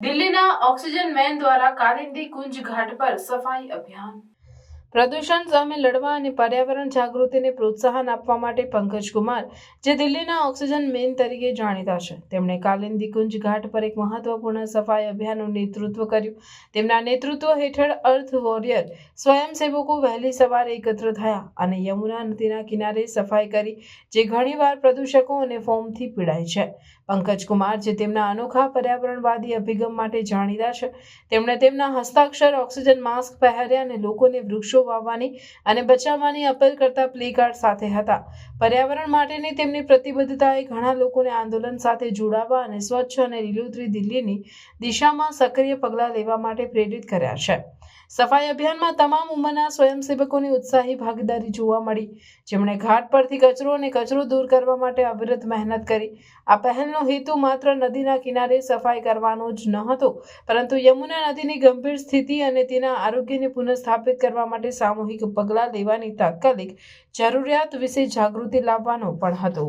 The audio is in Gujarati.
દિલ્હીના ઓક્સિજન મેન દ્વારા કાલિંદી કુંજ ઘાટ પર સફાઈ અભિયાન પ્રદૂષણ સામે લડવા અને પર્યાવરણ જાગૃતિને પ્રોત્સાહન આપવા માટે પંકજ કુમાર, જે દિલ્હીના ઓક્સિજન મેન તરીકે જાણીતા છે. તેમણે કાલિંદી કુંજ ઘાટ પર એક મહત્વપૂર્ણ સફાઈ અભિયાનનું નેતૃત્વ કર્યું. તેમના નેતૃત્વ હેઠળ અર્થ વોરિયર સ્વયંસેવકો વહેલી સવારે એકત્ર થયા અને યમુના નદીના કિનારે સફાઈ કરી, જે ઘણીવાર પ્રદૂષકો અને ફોર્મથી પીડાય છે. પંકજ કુમાર, જે તેમના અનોખા પર્યાવરણવાદી અભિગમ માટે જાણીતા છે, તેમણે તેમના હસ્તાક્ષર ઓક્સિજન માસ્ક પહેર્યા અને લોકોને વૃક્ષો વાવવાની અને બચાવવાની અપીલ કરતા પ્લેકાર્ડ સાથે હતા. પર્યાવરણ માટેની તેમની પ્રતિબદ્ધતાએ ઘણા લોકોને આંદોલન સાથે જોડાવા અને સ્વચ્છ અને લીલોતરી દિલ્હીની દિશામાં સક્રિય પગલાં લેવા માટે પ્રેરિત કર્યા છે. સફાઈ અભિયાનમાં તમામ ઉંમરના સ્વયંસેવકોની ઉત્સાહી ભાગીદારી જોવા મળી. જેમણે ઘાટ પરથી કચરો અને કચરો દૂર કરવા માટે અવિરત મહેનત કરી. આ પહેલનો હેતુ માત્ર નદીના કિનારે સફાઈ કરવાનો જ ન હતો પરંતુ યમુના નદીની ગંભીર સ્થિતિ અને તેના આરોગ્યને પુનઃસ્થાપિત કરવા માટે સામૂહિક પગલાં લેવાની તાત્કાલિક જરૂરિયાત વિશે જાગૃતિ લાવવાનો પણ હતો.